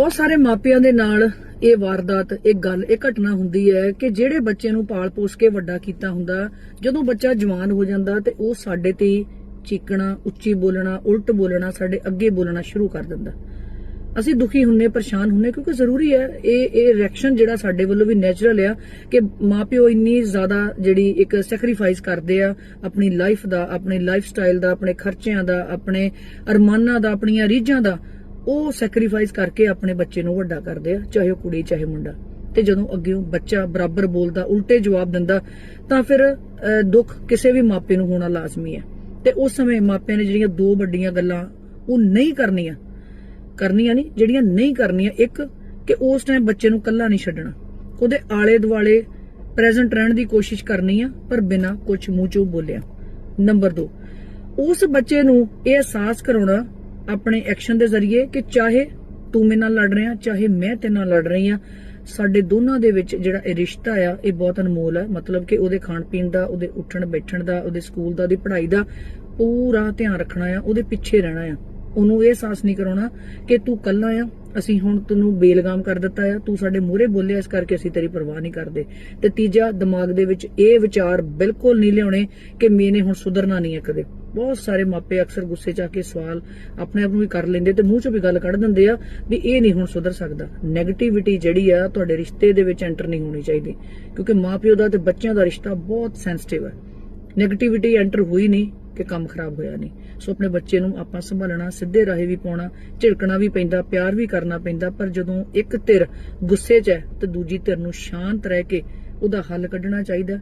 ਬਹੁਤ ਸਾਰੇ ਮਾਪਿਆਂ ਦੇ ਨਾਲ ਇਹ ਵਾਰਦਾਤ, ਇਹ ਗੱਲ, ਇਹ ਘਟਨਾ ਹੁੰਦੀ ਹੈ ਕਿ ਜਿਹੜੇ ਬੱਚੇ ਨੂੰ ਪਾਲ ਪੋਸ ਕੇ ਵੱਡਾ ਕੀਤਾ ਹੁੰਦਾ, ਜਦੋਂ ਬੱਚਾ ਜਵਾਨ ਹੋ ਜਾਂਦਾ ਤੇ ਉਹ ਸਾਡੇ ਤੇ ਚੀਕਣਾ, ਉੱਚੀ ਬੋਲਣਾ, ਉਲਟ ਬੋਲਣਾ, ਸਾਡੇ ਅੱਗੇ ਬੋਲਣਾ ਸ਼ੁਰੂ ਕਰ ਦਿੰਦਾ। ਅਸੀਂ ਦੁਖੀ ਹੁੰਨੇ, ਪਰੇਸ਼ਾਨ ਹੁੰਨੇ ਕਿਉਂਕਿ ਜ਼ਰੂਰੀ ਹੈ ਇਹ ਇਹ ਰਿਐਕਸ਼ਨ ਜਿਹੜਾ ਸਾਡੇ ਵੱਲੋਂ ਵੀ ਨੇਚਰਲ ਆ ਕਿ ਮਾਪਿਓ ਇੰਨੀ ਜ਼ਿਆਦਾ ਜਿਹੜੀ ਇੱਕ ਸੈਕਰੀਫਾਈਸ ਕਰਦੇ ਆ ਆਪਣੀ ਲਾਈਫ ਦਾ, ਆਪਣੀ ਲਾਈਫ ਸਟਾਈਲ ਦਾ, ਆਪਣੇ ਖਰਚਿਆਂ ਦਾ, ਆਪਣੇ ਅਰਮਾਨਾਂ ਦਾ, ਆਪਣੀਆਂ ਰੀਝਾਂ ਦਾ ਉਹ ਸੈਕਰੀਫਾਈਸ ਕਰਕੇ ਆਪਣੇ ਬੱਚੇ ਨੂੰ ਵੱਡਾ ਕਰਦੇ ਆ, ਚਾਹੇ ਉਹ ਕੁੜੀ, ਚਾਹੇ ਮੁੰਡਾ। ਤੇ ਜਦੋਂ ਅੱਗੇ ਬੱਚਾ ਬਰਾਬਰ ਬੋਲਦਾ, ਉਲਟੇ ਜਵਾਬ ਦਿੰਦਾ, ਤਾਂ ਫਿਰ ਦੁੱਖ ਕਿਸੇ ਵੀ ਮਾਪੇ ਨੂੰ ਹੋਣਾ ਲਾਜ਼ਮੀ ਹੈ। ਤੇ ਉਸ ਸਮੇਂ ਮਾਪਿਆਂ ਨੇ ਜਿਹੜੀਆਂ ਦੋ ਵੱਡੀਆਂ ਗੱਲਾਂ, ਉਹ ਨਹੀਂ ਕਰਨੀਆਂ ਕਰਨੀਆਂ ਨਹੀਂ, ਜਿਹੜੀਆਂ ਨਹੀਂ ਕਰਨੀਆਂ, ਇੱਕ, ਕਿ ਉਸ ਟਾਈਮ ਬੱਚੇ ਨੂੰ ਇਕੱਲਾ ਨਹੀਂ ਛੱਡਣਾ। ਉਹਦੇ ਆਲੇ ਦੁਆਲੇ ਪ੍ਰੈਜ਼ੈਂਟ ਰਹਿਣ ਦੀ ਕੋਸ਼ਿਸ਼ ਕਰਨੀ ਆ, ਪਰ ਬਿਨਾਂ ਕੁਝ ਮੂੰਹ ਚੋਂ ਬੋਲਿਆ। ਨੰਬਰ 2 ਉਸ ਬੱਚੇ ਨੂੰ ਇਹ ਅਹਿਸਾਸ ਕਰਾਉਣਾ ਆਪਣੇ ਐਕਸ਼ਨ ਦੇ ਜ਼ਰੀਏ ਕਿ ਚਾਹੇ ਤੂੰ ਮੇਰੇ ਨਾਲ ਲੜ ਰਿਹਾ, ਚਾਹੇ ਮੈਂ ਤੇਰੇ ਨਾਲ ਲੜ ਰਹੀ ਆ ਸਾਡੇ ਦੋਨਾਂ ਦੇ ਵਿੱਚ ਜਿਹੜਾ ਇਹ ਰਿਸ਼ਤਾ ਆ, ਇਹ ਬਹੁਤ ਅਨਮੋਲ ਹੈ ਮਤਲਬ ਕਿ ਉਹਦੇ ਖਾਣ ਪੀਣ ਦਾ, ਉਹਦੇ ਉੱਠਣ ਬੈਠਣ ਦਾ, ਉਹਦੇ ਸਕੂਲ ਦਾ, ਉਹਦੀ ਪੜ੍ਹਾਈ ਦਾ ਪੂਰਾ ਧਿਆਨ ਰੱਖਣਾ ਆ, ਉਹਦੇ ਪਿੱਛੇ ਰਹਿਣਾ ਆ। ਉਹਨੂੰ ਇਹ ਅਹਿਸਾਸ ਨਹੀਂ ਕਰਾਉਣਾ ਕਿ ਤੂੰ ਕੱਲਾ ਆ, ਅਸੀਂ ਹੁਣ ਤੈਨੂੰ ਬੇਲਗਾਮ ਕਰ ਦਿੱਤਾ ਆ, ਤੂੰ ਸਾਡੇ ਮੂਹਰੇ ਬੋਲਿਆ, ਇਸ ਕਰਕੇ ਅਸੀਂ ਤੇਰੀ ਪਰਵਾਹ ਨਹੀਂ ਕਰਦੇ। ਤੇ ਤੀਜਾ ਦਿਮਾਗ ਦੇ ਵਿੱਚ ਇਹ ਵਿਚਾਰ ਬਿਲਕੁਲ ਨਹੀਂ ਲਿਆਉਣੇ ਕਿ ਮੈਨੇ ਹੁਣ ਸੁਧਰਨਾ ਨਹੀਂ ਹੈ ਕਦੇ। ਬਹੁਤ ਸਾਰੇ ਮਾਪੇ ਅਕਸਰ ਗੁੱਸੇ ਚ ਆ ਕੇ ਸਵਾਲ ਆਪਣੇ ਆਪ ਨੂੰ ਵੀ ਕਰ ਲੈਂਦੇ ਤੇ ਮੂੰਹ ਚੋਂ ਵੀ ਗੱਲ ਕੱਢ ਦਿੰਦੇ ਆ ਵੀ ਇਹ ਨਹੀਂ ਹੁਣ ਸੁਧਰ ਸਕਦਾ। 네ਗੇਟਿਵਿਟੀ ਜਿਹੜੀ ਆ, ਤੁਹਾਡੇ ਰਿਸ਼ਤੇ ਦੇ ਵਿੱਚ ਐਂਟਰ ਨਹੀਂ ਹੋਣੀ ਚਾਹੀਦੀ। ਕਿਉਂਕਿ ਮਾਪਿਓ ਦਾ ਤੇ ਬੱਚਿਆਂ ਦਾ ਰਿਸ਼ਤਾ ਬਹੁਤ ਸੈਂਸਿਟਿਵ ਹੈ 네ਗੇਟਿਵਿਟੀ ਐਂਟਰ ਹੋਈ ਨਹੀਂ ਕਿ ਕੰਮ ਖਰਾਬ ਹੋਇਆ ਨਹੀਂ। ਸੋ ਆਪਣੇ ਬੱਚੇ ਨੂੰ ਆਪਾਂ ਸੰਭਾਲਣਾ, ਸਿੱਧੇ ਰਾਹੇ ਵੀ ਪਾਉਣਾ, ਝਿੜਕਣਾ ਵੀ ਪੈਂਦਾ, ਪਿਆਰ ਵੀ ਕਰਨਾ ਪੈਂਦਾ, ਪਰ ਜਦੋਂ ਇੱਕ ਧਿਰ ਗੁੱਸੇ 'ਚ ਹੈ ਤੇ ਦੂਜੀ ਧਿਰ ਨੂੰ ਸ਼ਾਂਤ ਰਹਿ ਕੇ ਉਹਦਾ ਹੱਲ ਕੱਢਣਾ ਚਾਹੀਦਾ।